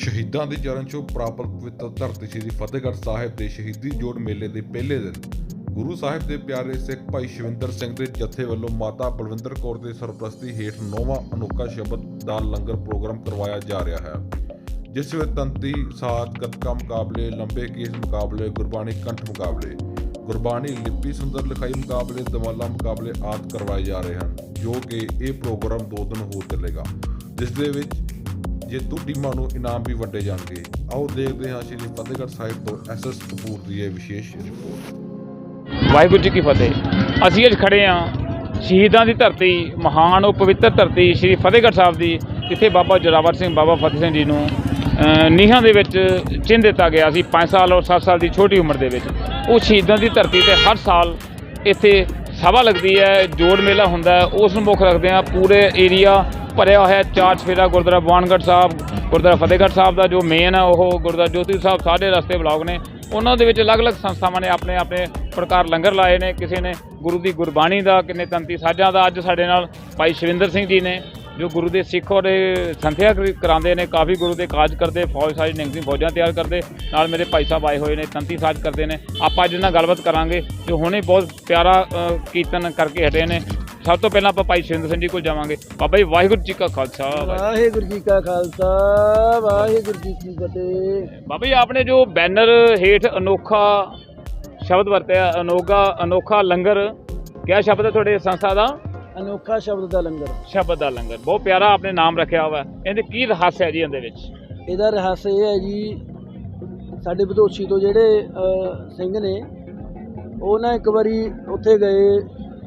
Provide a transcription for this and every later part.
ਸ਼ਹੀਦਾਂ ਦੇ ਚਰਨ ਛੋਹ ਪ੍ਰਾਪਤ ਪਵਿੱਤਰ ਧਰਤੀ ਸ੍ਰੀ ਫਤਿਹਗੜ੍ਹ ਸਾਹਿਬ ਦੇ ਸ਼ਹੀਦੀ ਜੋੜ ਮੇਲੇ ਦੇ ਪਹਿਲੇ ਦਿਨ, ਗੁਰੂ ਸਾਹਿਬ ਦੇ ਪਿਆਰੇ ਸਿੱਖ ਭਾਈ ਸ਼ਿਵਿੰਦਰ ਸਿੰਘ ਦੇ ਜਥੇ ਵੱਲੋਂ ਮਾਤਾ ਬਲਵਿੰਦਰ ਕੌਰ ਦੇ ਸਰਪ੍ਰਸਤੀ ਹੇਠ ਨੌਵਾਂ ਅਨੋਖਾ ਸ਼ਬਦ ਦਾ ਲੰਗਰ ਪ੍ਰੋਗਰਾਮ ਕਰਵਾਇਆ ਜਾ ਰਿਹਾ ਹੈ, ਜਿਸ ਵਿੱਚ ਤੰਤੀ, ਸਾਧ, ਗੱਤਕਾ ਮੁਕਾਬਲੇ, ਲੰਬੇ ਕੇਸ ਮੁਕਾਬਲੇ, ਗੁਰਬਾਣੀ ਕੰਠ ਮੁਕਾਬਲੇ, ਗੁਰਬਾਣੀ ਲਿਪੀ ਸੁੰਦਰ ਲਿਖਾਈ ਮੁਕਾਬਲੇ, ਦਮਾਲਾ ਮੁਕਾਬਲੇ ਆਦਿ ਕਰਵਾਏ ਜਾ ਰਹੇ ਹਨ, ਜੋ ਕਿ ਇਹ ਪ੍ਰੋਗਰਾਮ ਦੋ ਦਿਨ ਹੋਰ ਚੱਲੇਗਾ, ਜਿਸ ਦੇ ਵਿੱਚ ਜੇਤੂ ਟੀਮਾਂ ਨੂੰ ਇਨਾਮ ਵੀ ਵੰਡੇ ਜਾਣਗੇ, ਆਓ ਦੇਖਦੇ ਹਾਂ ਸ਼੍ਰੀ ਫਤਿਹਗੜ੍ਹ ਸਾਹਿਬ ਤੋਂ ਐਸਐਸ ਕਪੂਰ ਦੀ ਇਹ ਵਿਸ਼ੇਸ਼ ਰਿਪੋਰਟ। ਵਾਹਿਗੁਰੂ ਜੀ ਕੀ ਫਤਿਹ। ਅਸੀਂ ਅੱਜ ਖੜੇ ਹਾਂ ਸ਼ਹੀਦਾਂ ਦੀ ਧਰਤੀ, ਮਹਾਨ ਉਹ ਪਵਿੱਤਰ ਧਰਤੀ ਸ੍ਰੀ ਫਤਿਹਗੜ੍ਹ ਸਾਹਿਬ ਦੀ, ਜਿੱਥੇ ਬਾਬਾ ਜੋਰਾਵਰ ਸਿੰਘ, ਬਾਬਾ ਫਤਿਹ ਸਿੰਘ ਜੀ ਨੂੰ ਨੀਹਾਂ ਦੇ ਵਿੱਚ ਚਿੰਨ੍ਹ ਦਿੱਤਾ ਗਿਆ ਸੀ 5 ਸਾਲ ਔਰ 7 ਸਾਲ ਦੀ ਛੋਟੀ ਉਮਰ ਦੇ ਵਿੱਚ। ਉਹ ਸ਼ਹੀਦਾਂ ਦੀ ਧਰਤੀ ਤੇ ਹਰ ਸਾਲ ਇੱਥੇ ਸਭਾ ਲੱਗਦੀ ਹੈ, ਜੋੜ ਮੇਲਾ ਹੁੰਦਾ ਹੈ, ਉਸ ਨੂੰ ਮੁੱਖ ਰੱਖਦੇ ਆ ਪੂਰੇ ਏਰੀਆ ਭਰਿਆ ਹੋਇਆ ਚਾਰ ਚਫੇਰਾ ਗੁਰਦੁਆਰਾ ਬਾਨਗੜ੍ਹ ਸਾਹਿਬ, ਗੁਰਦੁਆਰਾ ਫਤਿਹਗੜ੍ਹ ਸਾਹਿਬ ਦਾ ਜੋ ਮੇਨ ਹੈ, ਉਹ ਗੁਰਦੁਆਰਾ ਜੋਤੀ ਸਾਹਿਬ ਸਾਰੇ ਰਸਤੇ ਬਲਾਕ ਨੇ। ਉਹਨਾਂ ਦੇ ਵਿੱਚ ਅਲੱਗ-ਅਲੱਗ ਸੰਸਥਾਵਾਂ ਨੇ ਆਪਣੇ ਆਪਣੇ ਪ੍ਰਕਾਰ ਲੰਗਰ ਲਾਏ ਨੇ, ਕਿਸੇ ਨੇ ਗੁਰੂ ਦੀ ਗੁਰਬਾਣੀ ਦਾ, ਕਿੰਨੇ ਤੰਤੀ ਸਾਜਾਂ ਦਾ ਅੱਜ ਸਾਡੇ ਨਾਲ ਭਾਈ ਸ਼ਵਿੰਦਰ ਸਿੰਘ ਜੀ ਨੇ। ਜੋ ਗੁਰੂ ਦੇ ਸਿੱਖ ਔਰ ਸੰਥਿਆ ਕਰੀ- ਕਰਾਉਂਦੇ ਨੇ ਕਾਫੀ ਗੁਰੂ ਦੇ ਕਾਜ ਕਰਦੇ ਫੌਜ ਸਾਰੀ ਨਿੰਗਦੀ ਫੌਜਾਂ ਤਿਆਰ ਕਰਦੇ ਨਾਲ ਮੇਰੇ ਭਾਈ ਸਾਹਿਬ ਆਏ ਹੋਏ ਨੇ ਤੰਤੀ ਸਾਜ ਕਰਦੇ ਨੇ। ਆਪਾਂ ਅੱਜ ਨਾਲ ਗੱਲਬਾਤ ਕਰਾਂਗੇ ਜੋ ਹੁਣੇ ਬਹੁਤ ਪਿਆਰਾ ਕੀਰਤਨ ਕਰਕੇ ਹਟੇ ਨੇ। ਸਭ ਤੋਂ ਪਹਿਲਾਂ ਆਪਾਂ ਭਾਈ ਸ਼ਿਵਿੰਦਰ ਸਿੰਘ ਜੀ ਕੋਲ ਜਾਵਾਂਗੇ। ਬਾਬਾ ਜੀ ਵਾਹਿਗੁਰੂ ਜੀ ਕਾ ਖਾਲਸਾ ਵਾਹਿਗੁਰੂ ਵਾਹਿਗੁਰੂ ਜੀ ਕਾ ਖਾਲਸਾ ਵਾਹਿਗੁਰੂ ਜੀ ਕੀ ਫਤਿਹ। ਬਾਬਾ ਜੀ ਆਪਨੇ ਜੋ ਬੈਨਰ ਹੇਠ ਅਨੋਖਾ ਸ਼ਬਦ ਵਰਤਿਆ ਅਨੋਖਾ ਅਨੋਖਾ ਲੰਗਰ ਕਿਆ ਸ਼ਬਦ ਹੈ ਤੁਹਾਡੇ ਸੰਸਥਾ ਦਾ? ਅਨੋਖਾ ਸ਼ਬਦ ਦਾ ਲੰਗਰ। ਸ਼ਬਦ ਦਾ ਲੰਗਰ। ਬਹੁਤ ਪਿਆਰਾ ਆਪਨੇ ਨਾਮ ਰੱਖਿਆ ਹੋਇਆ। ਇਹਦੇ ਕੀ ਰਹੱਸ ਹੈ ਜੀ ਇਹਦੇ ਵਿੱਚ? ਇਹਦਾ ਰਹੱਸ ਇਹ ਹੈ ਜੀ ਸਾਡੇ ਵਿਦੋਸ਼ੀ ਤੋਂ ਜਿਹੜੇ ਸਿੰਘ ਨੇ ਉਹ ਨਾ ਇੱਕ ਵਾਰੀ ਉੱਥੇ ਗਏ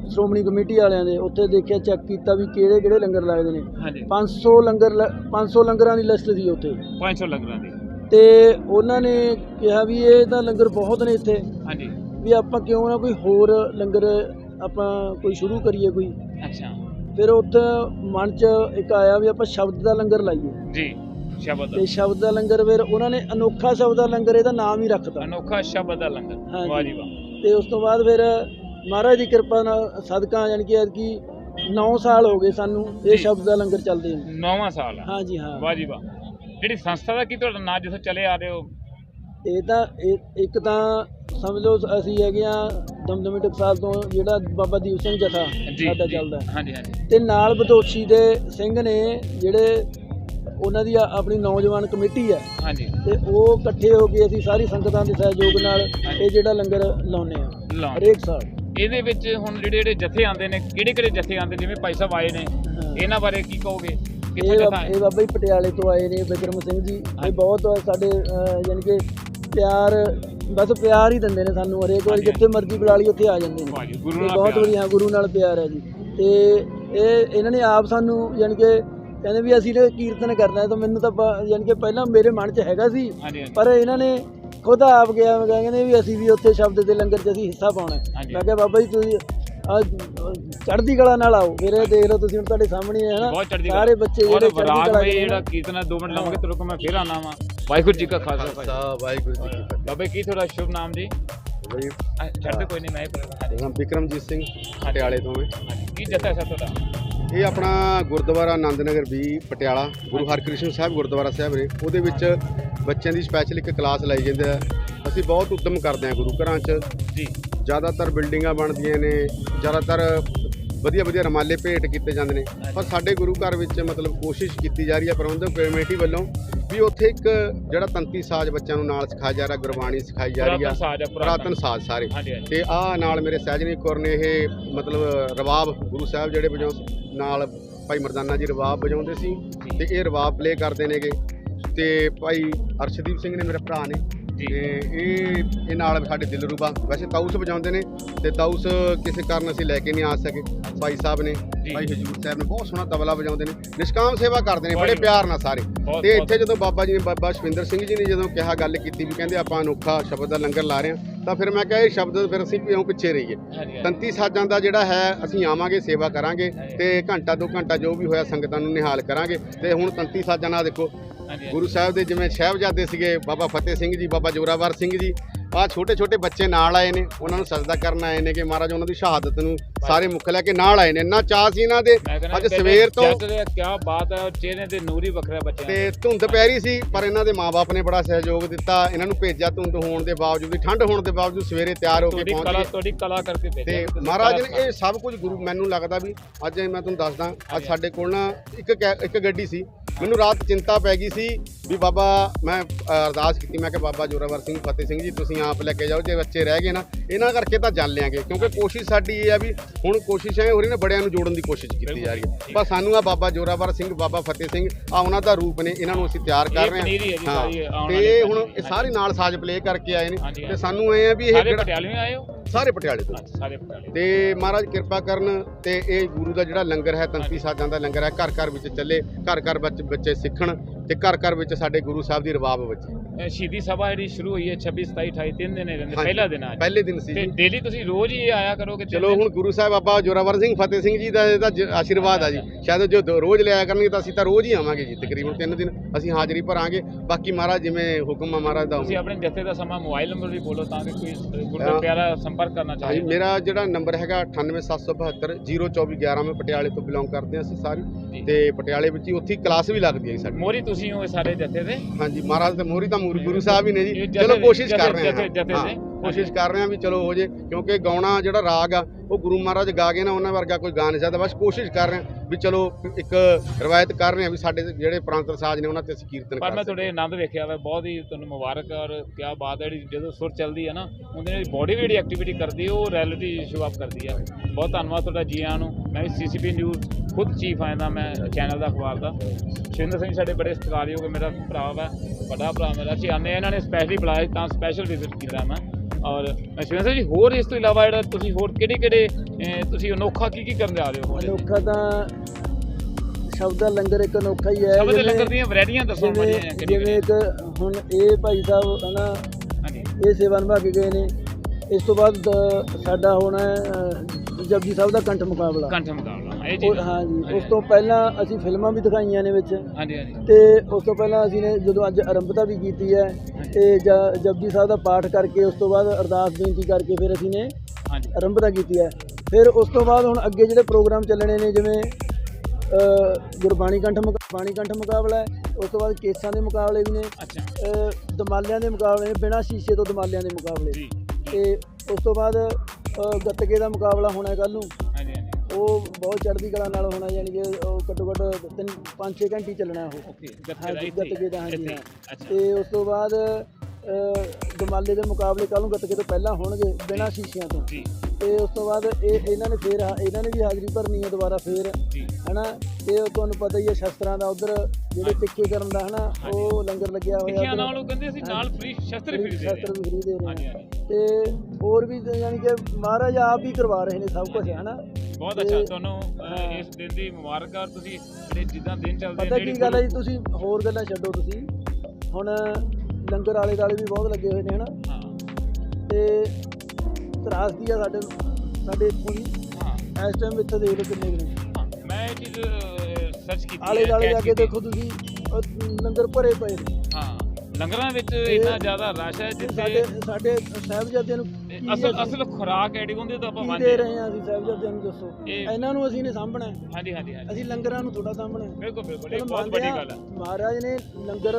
ਸ਼੍ਰੋਮਣੀ ਕਮੇਟੀ ਵਾਲਿਆਂ ਦੇ। ਉੱਥੇ ਦੇਖਿਆ ਚੈੱਕ ਕੀਤਾ ਵੀ ਕਿਹੜੇ ਕਿਹੜੇ ਲੰਗਰ ਲੱਗਦੇ ਨੇ। ਹਾਂਜੀ। 500 ਲੰਗਰ ਲ- 500 ਲੰਗਰਾਂ ਦੀ ਲਿਸਟ ਸੀ ਉੱਥੇ। 500 ਲੰਗਰਾਂ ਦੀ। ਤੇ ਉਹਨਾਂ ਨੇ ਕਿਹਾ ਵੀ ਇਹ ਤਾਂ ਲੰਗਰ ਬਹੁਤ ਨੇ ਇੱਥੇ। ਹਾਂਜੀ। ਵੀ ਆਪਾਂ ਕਿਉਂ ਨਾ ਕੋਈ ਹੋਰ ਲੰਗਰ ਆਪਾਂ ਕੋਈ ਸ਼ੁਰੂ ਕਰੀਏ ਕੋਈ। ਅੱਛਾ। ਫਿਰ ਉੱਥੇ ਮਨ 'ਚ ਇੱਕ ਆਇਆ ਵੀ ਆਪਾਂ ਸ਼ਬਦ ਦਾ ਲੰਗਰ ਲਾਈਏ। ਜੀ ਸ਼ਬਦ। ਤੇ ਸ਼ਬਦ ਦਾ ਲੰਗਰ ਫਿਰ ਉਹਨਾਂ ਨੇ ਅਨੋਖਾ ਸ਼ਬਦ ਦਾ ਲੰਗਰ ਇਹਦਾ ਨਾਮ ਹੀ ਰੱਖਤਾ। ਅਨੋਖਾ ਸ਼ਬਦ ਦਾ ਲੰਗਰ। ਵਾਹ ਜੀ ਵਾਹ। ਤੇ ਉਸ ਤੋਂ ਬਾਅਦ ਫਿਰ ਮਹਾਰਾਜ ਦੀ ਕਿਰਪਾ ਨਾਲ ਸਦਕਾ ਯਾਨੀ ਕਿ ਐਤਕੀ 9 ਸਾਲ ਹੋ ਗਏ ਸਾਨੂੰ ਜੀ। ਇਹ ਸ਼ਬਦ ਦਾ ਲੰਗਰ ਚੱਲਦੇ ਨੂੰ ਨੌਵਾਂ ਸਾਲ ਹੈ ਹਾਂਜੀ ਹਾਂ। ਵਾਹ ਜੀ ਵਾਹ। ਜਿਹੜੀ ਸੰਸਥਾ ਦਾ ਕੀ ਤੁਹਾਡਾ ਨਾਂ ਜਿੱਥੇ ਚਲੇ ਆ ਰਹੇ ਹੋ? ਇਹ ਤਾਂ ਇਹ- ਇੱਕ ਤਾਂ ਸਮਝ ਲਓ ਅਸੀਂ ਹੈਗੇ ਆ ਦਮਦਮੀ ਟਕਸਾਲ ਤੋਂ ਜਿਹੜਾ ਬਾਬਾ ਦੀਪ ਸਿੰਘ ਜਥਾ ਜੀ ਸਾਡਾ ਜੀ। ਚੱਲਦਾ। ਹਾਂਜੀ ਹਾਂਜੀ। ਤੇ ਨਾਲ ਬਦੋਸ਼ੀ ਦੇ ਸਿੰਘ ਨੇ ਜਿਹੜੇ ਉਹਨਾਂ ਦੀ ਆ- ਆਪਣੀ ਨੌਜਵਾਨ ਕਮੇਟੀ ਹੈ। ਹਾਂਜੀ। ਤੇ ਉਹ ਇਕੱਠੇ ਹੋ ਕੇ ਅਸੀਂ ਸਾਰੀ ਸੰਗਤਾਂ ਦੇ ਸਹਿਯੋਗ ਨਾਲ ਇਹ ਜਿਹੜਾ ਲੰਗਰ ਲਾਉਨੇ ਆ ਹਰੇਕ ਸਾਲ। ਇਹਦੇ ਵਿੱਚ ਹੁਣ ਜਿਹੜੇ ਜਿਹੜੇ ਜਥੇ ਆਉਂਦੇ ਨੇ ਕਿਹੜੇ ਕਿਹੜੇ ਜਥੇ ਆਉਂਦੇ ਜਿਵੇਂ ਭਾਈ ਸਾਹਿਬ ਆਏ ਨੇ ਹਾਂ। ਇਹਨਾਂ ਬਾਰੇ ਕੀ ਕਹੋਗੇ? ਕਿੱਥੋਂ ਇਹ ਜਥਾ ਬਾ- ਹੈ ਇਹ ਬਾਬਾ ਜੀ ਪਟਿਆਲੇ ਤੋਂ ਆਏ ਨੇ ਵਿਕਰਮ ਸਿੰਘ ਜੀ। ਹਾਂਜੀ। ਇਹ ਬਹੁਤ ਸਾਡੇ ਅਹ, ਯਾਨੀ ਕਿ ਪਿਆਰ ਬਸ ਪਿਆਰ ਹੀ ਦਿੰਦੇ ਨੇ ਸਾਨੂੰ ਹਰੇਕ ਵਾਰੀ। ਜਿੱਥੇ ਮਰਜ਼ੀ ਬੁਲਾ ਲਈ ਉੱਥੇ ਆ ਜਾਂਦੇ ਨੇ ਤੇ ਬਹੁਤ ਪਿਆਰ। ਵਧੀਆ ਗੁਰੂ ਨਾਲ ਪਿਆਰ ਹੈ ਜੀ ਤੇ ਇਹ ਇਹਨਾਂ ਨੇ ਆਪ ਸਾਨੂੰ ਯਾਨੀ ਕਿ ਕਹਿੰਦੇ ਵੀ ਅਸੀਂ ਨੇ ਕੀਰਤਨ ਕਰਨਾ ਹੈ ਤਾਂ ਮੈਨੂੰ ਤਾਂ ਬ- ਯਾਨੀ ਕਿ ਪਹਿਲਾਂ ਮੇਰੇ ਮਨ 'ਚ ਹੈਗਾ ਸੀ ਹਾਂਜੀ ਹਾਂਜੀ ਪਰ ਇਹਨਾਂ ਨੇ ਖੁਦ ਆਪ ਗਿਆ ਮੈਂ ਕਹਿੰਦੇ ਵੀ ਅਸੀਂ ਵੀ ਉੱਥੇ ਸ਼ਬਦ ਦੇ ਲੰਗਰ 'ਚ ਅਸੀਂ ਹਿੱਸਾ ਪਾਉਣਾ ਹੈ। ਹਾਂਜੀ। ਮੈਂ ਕਿਹਾ ਬਾਬਾ ਜੀ ਤੁਸੀਂ ਆਹ ਚੜ੍ਹਦੀ ਕਲਾ ਨਾਲ ਆਓ ਫਿਰ ਇਹ ਦੇਖ ਲਓ ਤੁਸੀਂ ਹੁਣ ਤੁਹਾਡੇ ਸਾਹਮਣੇ ਹੈ ਬਹੁਤ ਚੜ੍ਹਦੀ ਨਾ ਸਾਰੇ ਬੱਚੇ ਜਿਹੜੇ ਚੜ੍ਹਦੀ ਕਲਾ ਵਿੱਚ ਦੇ ਨੇ ਜਿਹੜਾ ਕੀਰਤਨ ਹੈ 2 ਮਿੰਟ ਲਾਵਾਂਗੇ ਤੇ ਰੁਕ ਮੈਂ ਫੇਰ ਆਣਾ ਵਾ ਵਾਹਿਗੁਰੂ ਜੀ ਕਾ ਖਾਲਸਾ ਭਾਈ ਵਾਹਿਗੁਰੂ ਜੀ ਕੀ ਫਤਿਹ। ਬਾਬੇ ਕੀ ਤੁਹਾਡਾ ਸ਼ੁਭ ਨਾਮ ਜੀ? ਬਈ ਛੱਡ ਕੋਈ ਨਹੀਂ ਮੈਂ ਹੀ। ਹਾਂ ਬਿਕਰਮਜੀਤ ਸਿੰਘ ਪਟਿਆਲੇ ਤੋਂ ਹਾਂਜੀ ਕੀ ਜਥਾ ਹੈ ਸਰ ਤੁਹਾਡਾ? ਇਹ ਆਪਣਾ ਗੁਰਦੁਆਰਾ ਆਨੰਦ ਨਗਰ ਵੀ ਪਟਿਆਲਾ ਗੁਰੂ ਹਰਕ੍ਰਿਸ਼ਨ ਸਾਹਿਬ ਗੁਰਦੁਆਰਾ ਸਾਹਿਬ ਨੇ। ਉਹਦੇ ਵਿੱਚ ਬੱਚਿਆਂ ਦੀ ਸਪੈਸ਼ਲ ਇੱਕ ਕਲਾਸ ਲਾਈ ਜਾਂਦੀ ਹੈ। ਅਸੀਂ ਬਹੁਤ ਉਦਮ ਕਰਦੇ ਹਾਂ ਗੁਰੂ ਘਰਾਂ 'ਚ। ਜੀ। ਜ਼ਿਆਦਾਤਰ ਬਿਲਡਿੰਗਾਂ ਬਣਦੀਆਂ ਨੇ। ਜ਼ਿਆਦਾਤਰ ਵਧੀਆ ਵਧੀਆ ਰਮਾਲੇ ਭੇਟ ਕੀਤੇ ਜਾਂਦੇ ਨੇ। ਪਰ ਸਾਡੇ ਗੁਰੂ ਘਰ ਵਿੱਚ ਮਤਲਬ ਕੋਸ਼ਿਸ਼ ਕੀਤੀ ਜਾ ਰਹੀ ਹੈ ਪ੍ਰਬੰਧਕ ਕਮੇਟੀ ਵੱਲੋਂ ਵੀ ਉੱਥੇ ਇੱਕ ਜਿਹੜਾ ਤੰਤੀ ਸਾਜ਼ ਬੱਚਿਆਂ ਨੂੰ ਨਾਲ ਸਿਖਾਇਆ ਜਾ ਰਿਹਾ ਗੁਰਬਾਣੀ ਸਿਖਾਈ ਜਾ ਰਹੀ ਆ। ਪੁਰਾਤਨ ਸਾਜ਼ ਸਾਰੇ। ਤੇ ਆ ਨਾਲ ਮੇਰੇ ਸਹਿਜਨੀ ਕੌਰ ਨੇ ਇਹ ਮਤਲਬ ਰਵਾਬ ਗੁਰੂ ਸਾਹਿਬ ਜਿਹੜੇ ਵਜੋਂ ਨਾਲ ਭਾਈ ਮਰਦਾਨਾ ਜੀ ਰਵਾਬ ਵਜਾਉਂਦੇ ਸੀ ਤੇ ਇਹ ਰਵਾਬ ਪਲੇ ਕਰਦੇ ਨੇਗੇ। ਤੇ ਭਾਈ ਅਰਸ਼ਦੀਪ ਸਿੰਘ ਨੇ ਮੇਰੇ ਭਰਾ ਨੇ। ਤੇ ਇਹ ਇਹ ਨਾਲ ਸਾਡੇ ਦਿਲਰੂਬਾ ਵੈਸੇ ਤਾਊਸ ਵਜਾਉਂਦੇ ਨੇ ਤੇ ਤਾਊਸ ਕਿਸੇ ਕਾਰਨ ਅਸੀਂ ਲੈ ਕੇ ਨਹੀਂ ਆ ਸਕੇ। ਭਾਈ ਸਾਹਿਬ ਨੇ। ਭਾਈ ਹਜੂਰ ਸਾਹਿਬ ਨੇ ਬਹੁਤ ਸੋਹਣਾ ਤਬਲਾ ਵਜਾਉਂਦੇ ਨੇ। ਨਿਸ਼ਕਾਮ ਸੇਵਾ ਕਰਦੇ ਨੇ ਬੜੇ। ਪਿਆਰ ਨਾਲ ਸਾਰੇ। ਤੇ ਇੱਥੇ ਜਦੋਂ ਬਾਬਾ ਜੀ ਨੇ ਬਾਬਾ ਸ਼ਵਿੰਦਰ ਸਿੰਘ ਜੀ ਨੇ ਜਦੋਂ ਕਿਹਾ ਗੱਲ ਕੀਤੀ ਵੀ ਕਹਿੰਦੇ ਆਪਾਂ ਅਨੋਖਾ ਸ਼ਬਦ ਦਾ ਲੰਗਰ ਲਾ ਰਹੇ ਹਾਂ ਤਾਂ ਫਿਰ ਮੈਂ ਕਿਹਾ ਇਹ ਸ਼ਬਦ ਫਿਰ ਅਸੀਂ ਕਿਉਂ ਪਿੱਛੇ ਰਹੀਏ। ਤੰਤੀ ਸਾਜਾਂ ਦਾ ਜਿਹੜਾ ਹੈ ਅਸੀਂ ਆਵਾਂਗੇ ਸੇਵਾ ਕਰਾਂਗੇ ਤੇ ਘੰਟਾ ਦੋ ਘੰਟਾ ਜੋ ਵੀ ਹੋਇਆ ਸੰਗਤਾਂ ਨੂੰ ਨਿਹਾਲ ਕਰਾਂਗੇ। ਤੇ ਹੁਣ ਤੰਤੀ ਸਾਜਾਂ ਨਾਲ ਦੇਖੋ ਗੁਰੂ ਸਾਹਿਬ ਦੇ ਜਿਵੇਂ ਸਾਹਿਬਜ਼ਾਦੇ ਸੀਗੇ ਬਾਬਾ ਫਤਿਹ ਸਿੰਘ ਜੀ ਬਾਬਾ ਜੋਰਾਵਰ ਸਿੰਘ ਜੀ ਆਹ ਛੋਟੇ ਛੋਟੇ ਬੱਚੇ ਨਾਲ ਆਏ ਨੇ ਉਹਨਾਂ ਨੂੰ ਸਜਦਾ ਕਰਨ ਆਏ ਨੇ ਕਿ ਮਹਾਰਾਜ ਉਹਨਾਂ ਦੀ ਸ਼ਹਾਦਤ ਨੂੰ ਸਾਰੇ ਮੁੱਖ ਲੈ ਕੇ ਨਾਲ ਆਏ ਨੇ ਇੰਨਾ ਚਾਅ ਸੀ ਇਹਨਾਂ ਦੇ। ਅੱਜ ਸਵੇਰ ਤੋਂ ਕੀ ਬਾਤ ਹੈ ਚਿਹਰੇ ਤੇ ਨੂਰੀ ਵੱਖਰਾ ਬੱਚਿਆਂ ਤੇ ਧੁੰਦ ਪੈ ਰਹੀ ਸੀ ਪਰ ਇਹਨਾਂ ਦੇ ਮਾਪੇ ਨੇ ਬੜਾ ਸਹਿਯੋਗ ਦਿੱਤਾ ਇਹਨਾਂ ਨੂੰ ਭੇਜਿਆ ਧੁੰਦ ਹੋਣ ਦੇ ਬਾਵਜੂਦ ਵੀ ਠੰਡ ਹੋਣ ਦੇ ਬਾਵਜੂਦ ਸਵੇਰੇ ਤਿਆਰ ਹੋ ਕੇ ਪਹੁੰਚ ਗਏ। ਤੁਹਾਡੀ ਕਲਾ ਕਰਕੇ ਭੇਜਿਆ ਤੇ ਮਹਾਰਾਜ ਨੇ ਇਹ ਸਭ ਕੁਝ ਗੁਰੂ ਮੈਨੂੰ ਲੱਗਦਾ ਵੀ ਅੱਜ ਮੈਂ ਤੁਹਾਨੂੰ ਦੱਸਦਾ ਅੱਜ ਸਾਡੇ ਕੋਲ ਨਾ ਇੱਕ ਇੱਕ ਗੱਡੀ ਸੀ। ਮੈਨੂੰ ਰਾਤ ਚਿੰਤਾ ਪੈ ਗਈ ਸੀ ਵੀ ਬਾਬਾ ਮੈਂ ਅਰਦਾਸ ਕੀਤੀ ਮੈਂ ਕਿ ਬਾਬਾ ਜੋਰਾਵਰ ਸਿੰਘ ਫਤਿਹ ਸਿੰਘ ਜੀ ਤੁਸੀਂ ਆਪ ਲੈ ਕੇ ਜਾਓ ਜੇ ਬੱਚੇ ਰਹਿ ਗਏ ਨਾ ਇਹਨਾਂ ਕਰਕੇ ਤਾਂ ਜਾਣ ਲਿਆਂਗੇ ਕਿਉਂਕਿ ਕੋਸ਼ਿਸ਼ ਸਾਡੀ ਇਹ ਆ ਵੀ ਹੁਣ ਕੋਸ਼ਿਸ਼ ਹੋ ਰਹੀ ਨੇ ਬੜਿਆਂ ਨੂੰ ਜੋੜਨ ਦੀ ਕੋਸ਼ਿਸ਼ ਕੀਤੀ ਜਾ ਰਹੀ ਹੈ। ਬਸ ਸਾਨੂੰ ਆ ਬਾਬਾ ਜੋਰਾਵਰ ਸਿੰਘ ਬਾਬਾ ਫਤਿਹ ਸਿੰਘ ਆ ਉਹਨਾਂ ਦਾ ਰੂਪ ਨੇ ਇਹਨਾਂ ਨੂੰ ਅਸੀਂ ਤਿਆਰ ਕਰ ਰਹੇ ਹੈ। ਤੇ ਹੁਣ ਇਹ ਸਾਰੇ ਨਾਲ ਸਾਜ ਪਲੇ ਕਰਕੇ ਆਏ ਨੇ। ਤੇ ਸਾਨੂੰ ਐ ਆ ਵੀ ਇਹ ਸਾਰੇ ਪਟਿਆਲੇ ਆਏ ਹੋ? ਸਾਰੇ ਪਟਿਆਲੇ ਤੋਂ। ਸਾਰੇ ਪਟਿਆਲੇ ਤੇ। ਮਹਾਰਾਜ ਕਿਰਪਾ ਕਰਨ ਤੇ ਇਹ ਗੁਰੂ ਦਾ ਜਿਹੜਾ ਲੰਗਰ ਹੈ ਤੰਤੀ ਸਾਜਾਂ ਦਾ ਲੰਗਰ ਹੈ ਘਰ ਘਰ ਵਿੱਚ ਚੱਲੇ ਘਰ ਘਰ ਵਿੱਚ ਬੱਚੇ ਸਿੱਖਣ। ਤੇ ਘਰ ਘਰ ਵਿੱਚ ਸਾਡੇ ਗੁਰੂ ਸਾਹਿਬ ਦੀ ਰਬਾਬ ਵੱਜੇ। ਸ਼ਹੀਦੀ ਸਭਾ ਜਿਹੜੀ ਸ਼ੁਰੂ ਹੋਈ ਹੈ 26 27 28 ਤਿੰਨ ਦਿਨ ਰਹਿੰਦੇ। ਪਹਿਲਾ ਦਿਨ ਅੱਜ। ਪਹਿਲੇ ਦਿਨ ਸੀ ਤੇ ਡੇਲੀ ਤੁਸੀਂ ਰੋਜ਼ ਹੀ ਆਇਆ ਕਰੋਗੇ ਚਲੋ ਹੁਣ ਗੁਰੂ ਸਾਹਿਬ ਬਾਬਾ ਜੋਰਾਵਰ ਸਿੰਘ ਫਤਿਹ ਸਿੰਘ ਜੀ ਦਾ ਇਹਦਾ ਆਸ਼ੀਰਵਾਦ ਆ ਜੀ। ਸ਼ਾਇਦ ਜੋ ਰੋਜ਼ ਲਿਆਇਆ ਕਰਨਗੇ ਤਾਂ ਅਸੀਂ ਤਾਂ ਰੋਜ਼ ਹੀ ਆਵਾਂਗੇ ਜੀ ਤਕਰੀਬਨ ਤਿੰਨ ਦਿਨ ਅਸੀਂ ਹਾਜ਼ਰੀ ਭਰਾਂਗੇ। ਬਾਕੀ ਮਹਾਰਾਜ ਜਿਵੇਂ ਹੁਕਮ ਆ ਮਹਾਰਾਜ ਦਾ ਤੁਸੀਂ ਆਪਣੇ ਜਥੇ ਦਾ ਸਮਾਂ ਮੋਬਾਈਲ ਨੰਬਰ ਵੀ ਬੋਲੋ ਤਾਂ ਕਿ ਕੋਈ ਗੁਰੂ ਦਾ ਹਾਂ। ਪਿਆਰਾ ਸੰਪਰਕ ਕਰਨਾ ਹਾਂਜੀ ਚਾਹੇ ਮੇਰਾ ਜਿਹੜਾ ਨੰਬਰ ਹੈਗਾ 98772 02411 ਮੈਂ ਪਟਿਆਲੇ ਤੋਂ ਬਿਲੋਂਗ ਕਰਦੇ ਹਾਂ ਅਸੀਂ ਸਾਰੇ। ਤੇ ਪਟਿਆਲੇ ਵਿੱਚ ਹੀ ਉੱਥੇ ਕਲਾਸ ਵੀ ਲੱਗਦੀ ਹੈ ਸਾਡੀ। ਮੋਰੀ ਤੁਸੀਂ ਹੋ ਸਾਰੇ ਜਥੇ ਦੇ? ਹਾਂਜੀ ਮਹਾਰਾਜ ਤੇ ਮੋਰੀ ਤਾਂ ਮੂਰ- ਗੁਰੂ ਸਾਹਿਬ ਹੀ ਨੇ ਜੀ। ਚਲੋ ਦੇ- ਕੋਸ਼ਿਸ਼ ਕਰ ਰਹੇ ਜਥੇ- ਜਥੇ ਹਾਂ। ਦੇ। ਕੋਸ਼ਿਸ਼ ਕਰ ਰਹੇ ਹਾਂ ਵੀ ਚਲੋ ਹੋ ਜੇ ਕਿਉਂਕਿ ਗਾਉਣਾ ਜਿਹੜਾ ਰਾਗ ਆ ਉਹ ਗੁਰੂ ਮਹਾਰਾਜ ਗਾ ਗਏ ਨਾ ਉਹਨਾਂ ਵਰਗਾ ਕੋਈ ਗਾ ਨਹੀਂ ਸਕਦਾ। ਬਸ ਕੋਸ਼ਿਸ਼ ਕਰ ਰਹੇ ਹਾਂ ਵੀ ਚਲੋ ਇੱਕ ਰਵਾਇਤ ਕਰ ਰਹੇ ਹਾਂ ਵੀ ਸਾਡੇ ਜਿਹੜੇ ਪ੍ਰਾਂਤਰ ਸਾਜ ਨੇ ਉਹਨਾਂ ਤੇ ਅਸੀਂ ਕੀਰਤਨ ਪਰ ਕਰ ਮੈਂ ਸਕਦੇ ਤੁਹਾਡੇ ਆਨੰਦ ਵੇਖਿਆ ਵਾ ਬਹੁਤ ਹੀ ਤੁਹਾਨੂੰ ਮੁਬਾਰਕ ਔਰ ਕੀ ਬਾਤ ਹੈ ਜਿਹੜੀ ਜਦੋਂ ਸੁਰ ਚੱਲਦੀ ਹੈ ਨਾ ਉਹਦੇ ਨਾਲ ਬੋਡੀ ਵੀ ਜਿਹੜੀ ਐਕਟੀਵਿਟੀ ਕਰਦੀ ਉਹ ਰਿਐਲਿਟੀ ਸ਼ੋ ਅਪ ਕਰਦੀ ਹੈ। ਬਹੁਤ ਧੰਨਵਾਦ ਤੁਹਾਡਾ ਜੀ ਆਇਆਂ ਨੂੰ। ਮੈਂ ਵੀ ਸੀਸੀਪੀ ਨਿਊਜ਼ ਖੁਦ ਚੀਫ ਆਇਆ ਦਾ ਮੈਂ ਚੈਨਲ ਦਾ ਅਖਬਾਰ ਦਾ। ਸ਼ਿੰਦਰ ਸਿੰਘ ਸਾਡੇ ਬੜੇ ਸਤਿਕਾਰਯੋਗ ਮੇਰਾ ਭਰਾ ਵਾ ਵੱਡਾ ਭਰਾ ਮੇਰਾ। ਅਸੀਂ ਆਨੇ ਇਹਨਾਂ ਨੇ ਸਪੈਸ਼ਲੀ ਬੁਲਾਇਆ ਤਾਂ ਸਪੈਸ਼ਲ ਵਿਜ਼ਿਟ ਕੀਤਾ ਮੈਂ। ਔਰ ਸਿੰਘ ਜੀ ਹੋਰ ਇਸ ਤੋਂ ਇਲਾਵਾ ਜਿਹੜਾ ਤੁਸੀਂ ਹੋਰ ਕਿਹੜੇ ਕਿਹੜੇ ਤੁਸੀਂ ਅਨੋਖਾ ਕੀ ਕੀ ਕਰਨ ਜਾ ਰਹੇ ਹੋ? ਅਨੋਖਾ ਤਾਂ ਸ਼ਬਦ ਦਾ ਲੰਗਰ ਇੱਕ ਅਨੋਖਾ ਹੀ ਹੈ ਸਭ ਦੇ ਲੰਗਰ ਦੀਆਂ ਵੈਰਾਈਟੀਆਂ ਦੱਸੋ ਕਿਹੜੀ ਜਿਵੇਂ ਇੱਕ ਹੁਣ ਇਹ ਭਾਈ ਸਾਹਿਬ ਹਨਾ ਇਹ ਸੇਵਾ ਨਿਭਾ ਕੇ ਗਏ ਨੇ। ਇਸ ਤੋਂ ਬਾਅਦ ਸਾਡਾ ਹੋਣਾ ਹੈ, ਜਪਜੀ ਸਾਹਿਬ ਦਾ ਕੰਠ ਮੁਕਾਬਲਾ। ਕੰਠ ਮੁਕਾਬਲਾ ਇਹ ਉਹ- ਜੀ ਉਸ ਤੋਂ ਪਹਿਲਾਂ ਅਸੀਂ ਫਿਲਮਾਂ ਵੀ ਦਿਖਾਈਆਂ ਨੇ ਵਿੱਚ। ਹਾਂਜੀ ਹਾਂਜੀ। ਤੇ ਉਸ ਤੋਂ ਪਹਿਲਾਂ ਅਸੀਂ ਨੇ ਜਦੋਂ ਅੱਜ ਆਰੰਭਤਾ ਵੀ ਕੀਤੀ ਹੈ ਤੇ ਜ- ਜਪਜੀ ਸਾਹਿਬ ਦਾ ਪਾਠ ਕਰਕੇ ਉਸ ਤੋਂ ਬਾਅਦ ਅਰਦਾਸ ਬੇਨਤੀ ਕਰਕੇ ਫਿਰ ਅਸੀਂ ਨੇ ਹਾਂਜੀ। ਆਰੰਭਤਾ ਕੀਤੀ ਹੈ। ਫਿਰ ਉਸ ਤੋਂ ਬਾਅਦ ਹੁਣ ਅੱਗੇ ਜਿਹੜੇ ਪ੍ਰੋਗਰਾਮ ਚੱਲਣੇ ਨੇ ਜਿਵੇਂ ਗੁਰਬਾਣੀ ਕੰਠ ਬਾਣੀ ਕੰਠ ਮੁਕਾਬਲਾ ਹੈ ਉਸ ਤੋਂ ਬਾਅਦ ਕੇਸਾਂ ਦੇ ਮੁਕਾਬਲੇ ਵੀ ਨੇ ਦਮਾਲਿਆਂ ਦੇ ਮੁਕਾਬਲੇ ਨੇ ਬਿਨਾਂ ਸ਼ੀਸ਼ੇ ਤੋਂ ਦਮਾਲਿਆਂ ਦੇ ਮੁਕਾਬਲੇ। ਤੇ ਉਸ ਤੋਂ ਬਾਅਦ ਗੱਤਕੇ ਦਾ ਮੁਕਾਬਲਾ ਹੋਣਾ ਕੱਲ ਨੂੰ। ਉਹ ਬਹੁਤ ਚੜ੍ਹਦੀ ਕਲਾ ਨਾਲ ਹੋਣਾ ਯਾਨੀ ਕਿ ਉਹ ਘੱਟੋ ਘੱਟ ਤਿੰਨ ਪੰਜ ਛੇ ਘੰਟੇ ਹੀ ਚੱਲਣਾ ਉਹ। ਓਕੇ ਗੱਤਕੇ ਦਾ ਹਾਂਜੀ, ਹੀ, ਦਾ, ਤੇ ਉਸ ਤੋਂ ਬਾਅਦ ਅ, ਦਮਾਲੇ ਦੇ ਮੁਕਾਬਲੇ ਕੱਲ ਨੂੰ ਗੱਤਕੇ ਤੋਂ ਪਹਿਲਾਂ ਹੋਣਗੇ ਬਿਨਾਂ ਸ਼ੀਸ਼ਿਆਂ ਤੋਂ। ਜੀ। ਤੇ ਉਸ ਤੋਂ ਬਾਅਦ ਇਹ ਇਹਨਾਂ ਨੇ ਫੇਰ ਇਹਨਾਂ ਨੇ ਵੀ ਹਾਜ਼ਰੀ ਭਰਨੀ ਹੈ ਦੁਬਾਰਾ ਫੇਰ ਹਨਾ? ਤੇ ਤੁਹਾਨੂੰ ਪਤਾ ਹੀ ਹੈ ਸ਼ਸਤਰਾਂ ਦਾ ਉਧਰ ਜਿਹੜੇ ਤਿੱਖੇ ਕਰਨ ਦਾ ਹਨਾ ਉਹ ਲੰਗਰ ਲੱਗਿਆ ਹੋਇਆ ਉੱਧਰ। ਨਾਲ ਉਹ ਕਹਿੰਦੇ ਸੀ ਨਾਲ ਫ੍ਰੀ ਸ਼ਸਤਰ ਫ੍ਰੀ ਦੇ ਸ਼ਸਤਰ ਵੀ ਖਰੀਦੇ ਰਹੇ ਤੇ ਹੋਰ ਵੀ ਯਾਨੀ ਕਿ ਮਹਾਰਾਜ ਆਪ ਹੀ ਕਰਵਾ ਰਹੇ ਨੇ ਸਭ ਕੁਝ ਹਨਾ? ਬਹੁਤ ਅੱਛਾ ਤੁਹਾਨੂੰ ਇਸ ਦਿਨ ਦੀ ਮੁਬਾਰਕਾਂ ਤੁਸੀਂ ਜਿਹੜੇ ਜਿੱਦਾਂ ਦਿਨ ਚੱਲਦੇ ਪਤਾ ਨੇ ਕੀ ਗੱਲ ਹੈ ਜੀ ਤੁਸੀਂ ਹੋਰ ਗੱਲਾਂ ਛੱਡੋ ਤੁਸੀਂ। ਹੁਣ ਲੰਗਰ ਆਲੇ ਦਾਲੇ ਵੀ ਬਹੁਤ ਲੱਗੇ ਹੋਏ ਨੇ ਹਨਾ? ਹਾਂ। ਤੇ ਤਰਾਸਦੀ ਆ ਸਾਡੇ ਸਾਡੇ ਦੀ। ਹਾਂ। ਇਸ ਟਾਈਮ ਇੱਥੇ ਦੇਖ ਲਓ ਕਿੰਨੇ ਨੇ। ਮੈਂ ਇਹ ਚੀਜ਼ ਸਰਚ ਕੀਤੀ ਆਲੇ ਦਾਲੇ ਜਾ ਕੇ। ਦੇਖੋ ਤੁਸੀਂ ਲੰਗਰ ਭਰੇ ਪਏ ਨੇ। ਹਾਂ ਲੰਗਰਾਂ ਵਿੱਚ ਇੰਨਾ ਜ਼ਿਆਦਾ ਰਸ਼ ਹੈ ਜਿੱਥੇ ਸਾਡੇ ਸਾਡੇ ਸਾਹਿਬਜ਼ਾਦਿਆਂ ਨੂੰ ਅਸਲ ਅਸੀਂ- ਅਸਲ ਖੁਰਾਕ ਐਡੀ ਹੁੰਦੀ ਤਾਂ ਆਪਾਂ ਕੀ ਦੇ ਰਹੇ ਹਾਂ ਅਸੀਂ ਸਾਹਿਬਜ਼ਾਦਿਆਂ ਨੂੰ ਦੱਸੋ। ਇਹ- ਇਹਨਾਂ ਨੂੰ ਅਸੀਂ ਨੇ ਸਾਂਭਣਾ ਹੈ। ਹਾਂਜੀ ਹਾਂਜੀ ਹਾਂਜੀ। ਅਸੀਂ ਲੰਗਰਾਂ ਨੂੰ ਥੋੜਾ ਸਾਂਭਣਾ ਹੈ। ਬਿਲਕੁਲ ਬਿਲਕੁਲ। ਇਹ ਚਲੋ ਬਹੁਤ ਮੰਨਦੇ ਵੱਡੀ ਗੱਲ ਹੈ ਮਹਾਰਾਜ ਨੇ ਲੰਗਰ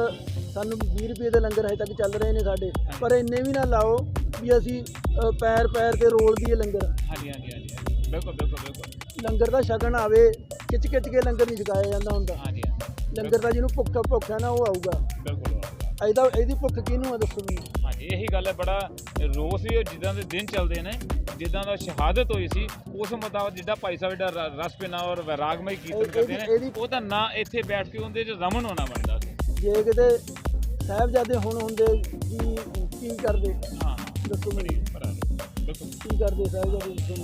ਸਾਨੂੰ 20 ਰੁਪਏ ਦੇ ਲੰਗਰ ਹਜੇ ਤੱਕ ਚੱਲ ਰਹੇ ਨੇ ਸਾਡੇ। ਪਰ ਇੰਨੇ ਵੀ ਨਾ ਲਾਓ ਵੀ ਅਸੀਂ ਅ, ਪੈਰ ਪੈਰ ਤੇ ਰੋਲ ਦੀਏ ਲੰਗਰ। ਹਾਂਜੀ ਹਾਂਜੀ ਹਾਂਜੀ ਹਾਂਜੀ। ਬਿਲਕੁਲ ਬਿਲਕੁਲ ਬਿਲਕੁਲ। ਲੰਗਰ ਦਾ ਛਕਣ ਆਵੇ ਖਿੱਚ ਖਿੱਚ ਕੇ ਲੰਗਰ ਨਹੀਂ ਛਕਾਇਆ ਜਾਂਦਾ ਹੁੰਦਾ। ਹਾਂਜੀ ਹਾਂਜੀ। ਲੰਗਰ ਦਾ ਜਿਹਨੂੰ ਭੁੱਖ ਭੁੱਖ ਹੈ ਨਾ ਉਹ ਆਊਗਾ। ਬਿਲਕੁਲ। ਇਹਦਾ ਇਹਦੀ ਭੁੱਖ ਕਿਹਨੂੰ ਆ ਦੱਸੋ ਮੈਨੂੰ? ਹਾਂਜੀ ਇਹੀ ਗੱਲ ਹੈ ਬੜਾ ਰੋਸ ਵੀ ਜਿੱਦਾਂ ਦੇ ਦਿਨ ਚੱਲਦੇ ਨੇ ਜਿੱਦਾਂ ਦਾ ਸ਼ਹਾਦਤ ਹੋਈ ਸੀ ਉਸ ਮੁਤਾਬਕ ਜਿੱਦਾਂ ਭਾਈ ਸਾਹਿਬ ਦਾ ਰ- ਰਸ ਪਿਨਾ ਔਰ ਵੈਰਾਗਮਈ ਕੀਰਤਨ ਕਰਦੇ ਨੇ ਉਹ ਤਾਂ ਨਾ ਇੱਥੇ ਬੈਠ ਕੇ ਉਹਦੇ 'ਚ ਰਮਨ ਹੋਣਾ ਬਣਦਾ ਜੇ ਕਿਤੇ ਸਾਹਿਬਜ਼ਾਦੇ ਹੁਣ ਹੁੰਦੇ ਕੀ ਕੀ ਕਰਦੇ? ਹਾਂ ਦੱਸੋ ਮੈਨੂੰ। ਬਿਲਕੁਲ। ਕੀ ਕਰਦੇ ਸਾਹਿਬਜ਼ਾਦੇ ਦੱਸੋ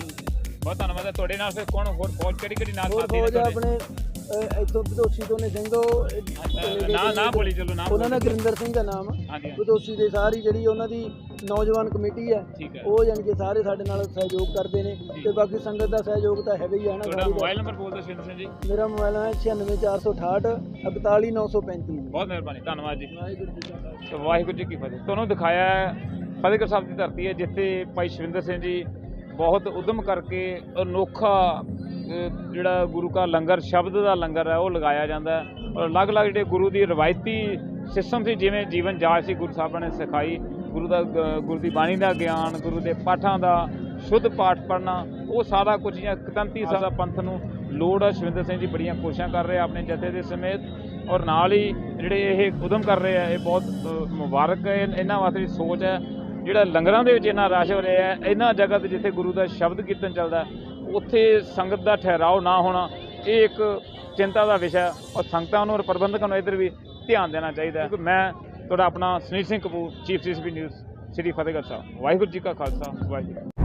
ਬਹੁਤ ਧੰਨਵਾਦ ਹੈ ਤੁਹਾਡੇ ਨਾਲ ਫਿਰ ਕੌਣ ਹੋਰ ਫੌਜ ਕਿਹੜੀ ਕਿਹੜੀ ਨਾਲ ਸਾਥੀ ਨੇ? ਆਪਣੇ ਇੱਥੋਂ ਵਿਦੋਸ਼ੀ ਤੋਂ ਨੇ ਸਿੰਘ ਉਹ ਨਾ ਨਾ ਬੋਲੀ ਚਲੋ ਨਾ ਉਹਨਾਂ ਦਾ। ਗੁਰਿੰਦਰ ਸਿੰਘ ਦਾ ਨਾਮ ਆ। ਹਾਂਜੀ ਹਾਂਜੀ ਵਿਦੋਸ਼ੀ ਦੇ ਸਾਰੀ ਜਿਹੜੀ ਉਹਨਾਂ ਦੀ ਨੌਜਵਾਨ ਕਮੇਟੀ ਹੈ ਠੀਕ ਹੈ ਉਹ ਯਾਨੀ ਕਿ ਸਾਰੇ ਸਾਡੇ ਨਾਲ ਸਹਿਯੋਗ ਕਰਦੇ ਨੇ ਤੇ ਬਾਕੀ ਸੰਗਤ ਦਾ ਸਹਿਯੋਗ ਤਾਂ ਹੈਗਾ ਹੀ ਹੈ ਨਾ ਤੁਹਾਡਾ ਸਾਰੀ ਦਾ। ਮੋਬਾਈਲ ਨੰਬਰ ਬੋਲ ਦਿਓ ਸ਼ਿੰਦਰ ਸਿੰਘ ਜੀ ਮੇਰਾ ਮੋਬਾਈਲ ਹੈ 96468 41935 ਬਹੁਤ ਮਿਹਰਬਾਨੀ ਧੰਨਵਾਦ ਜੀ ਵਾਹਿਗੁਰੂ ਜੀ ਕਾ ਖਾਲਸਾ ਤੇ ਵਾਹਿਗੁਰੂ ਜੀ ਕੀ ਫਤਿਹ ਤੁਹਾਨੂੰ ਦਿਖਾਇਆ ਹੈ ਫਤਿਹਗੜ੍ਹ ਸਾਹਿਬ ਦੀ ਧਰਤੀ ਹੈ ਜਿੱਥੇ ਭਾਈ ਸ਼ਵਿੰਦਰ ਸਿੰਘ ਜੀ ਬਹੁਤ ਉਦਮ ਕਰਕੇ ਅਨੋਖਾ ਜਿਹੜਾ ਗੁਰੂ ਕਾ ਲੰਗਰ ਸ਼ਬਦ ਦਾ ਲੰਗਰ ਹੈ, ਉਹ ਲਗਾਇਆ ਜਾਂਦਾ ਹੈ। ਔਰ ਅਲੱਗ-ਅਲੱਗ ਜਿਹੜੇ ਗੁਰੂ ਦੀ ਰਵਾਇਤੀ ਸਿਸਟਮ ਸੀ, ਜਿਵੇਂ ਜੀਵਨ ਜਾਚ ਸੀ, ਗੁਰੂ ਸਾਹਿਬਾਂ ਨੇ ਸਿਖਾਈ। ਗੁਰੂ ਦਾ ਗੁਰੂ ਦੀ ਬਾਣੀ ਦਾ ਗਿਆਨ, ਗੁਰੂ ਦੇ ਪਾਠਾਂ ਦਾ ਸ਼ੁੱਧ ਪਾਠ ਪੜ੍ਹਨਾ, ਉਹ ਸਾਰਾ ਕੁਝ ਜਾਂ ਕਤੰਤੀ ਸਾਰਾ ਪੰਥ ਨੂੰ ਲੋੜ ਹੈ। ਸ਼ਵਿੰਦਰ ਸਿੰਘ ਜੀ ਬੜੀਆਂ ਕੋਸ਼ਿਸ਼ਾਂ ਕਰ ਰਹੇ ਆ ਆਪਣੇ ਜਥੇ ਦੇ ਸਮੇਤ। ਔਰ ਨਾਲ ਹੀ ਜਿਹੜੇ ਇਹ ਉਦਮ ਕਰ ਰਹੇ ਆ, ਇਹ ਬਹੁਤ ਮੁਬਾਰਕ ਹੈ। ਇਹਨਾਂ ਵਾਸਤੇ ਸੋਚ ਹੈ ਜਿਹੜਾ ਲੰਗਰਾਂ ਦੇ ਵਿੱਚ ਇੰਨਾ ਰਸ਼ ਹੋ ਰਿਹਾ ਹੈ ਇਹਨਾਂ ਜਗ੍ਹਾ ਤੇ ਜਿੱਥੇ ਗੁਰੂ ਦਾ ਸ਼ਬਦ ਕੀਰਤਨ ਚੱਲਦਾ ਉੱਥੇ ਸੰਗਤ ਦਾ ਠਹਿਰਾਓ ਨਾ ਹੋਣਾ, ਇਹ ਇੱਕ ਚਿੰਤਾ ਦਾ ਵਿਸ਼ਾ ਔਰ ਸੰਗਤਾਂ ਨੂੰ ਔਰ ਪ੍ਰਬੰਧਕਾਂ ਨੂੰ ਇੱਧਰ ਵੀ ਧਿਆਨ ਦੇਣਾ ਚਾਹੀਦਾ ਹੈ। ਮੈਂ ਤੁਹਾਡਾ ਆਪਣਾ Sunil Singh Kapoor chief CCP news Sri Fatehgarh Sahib. Waheguru ji ਕਾ ਖਾਲਸਾ, ਵਾਹਿਗੁਰੂ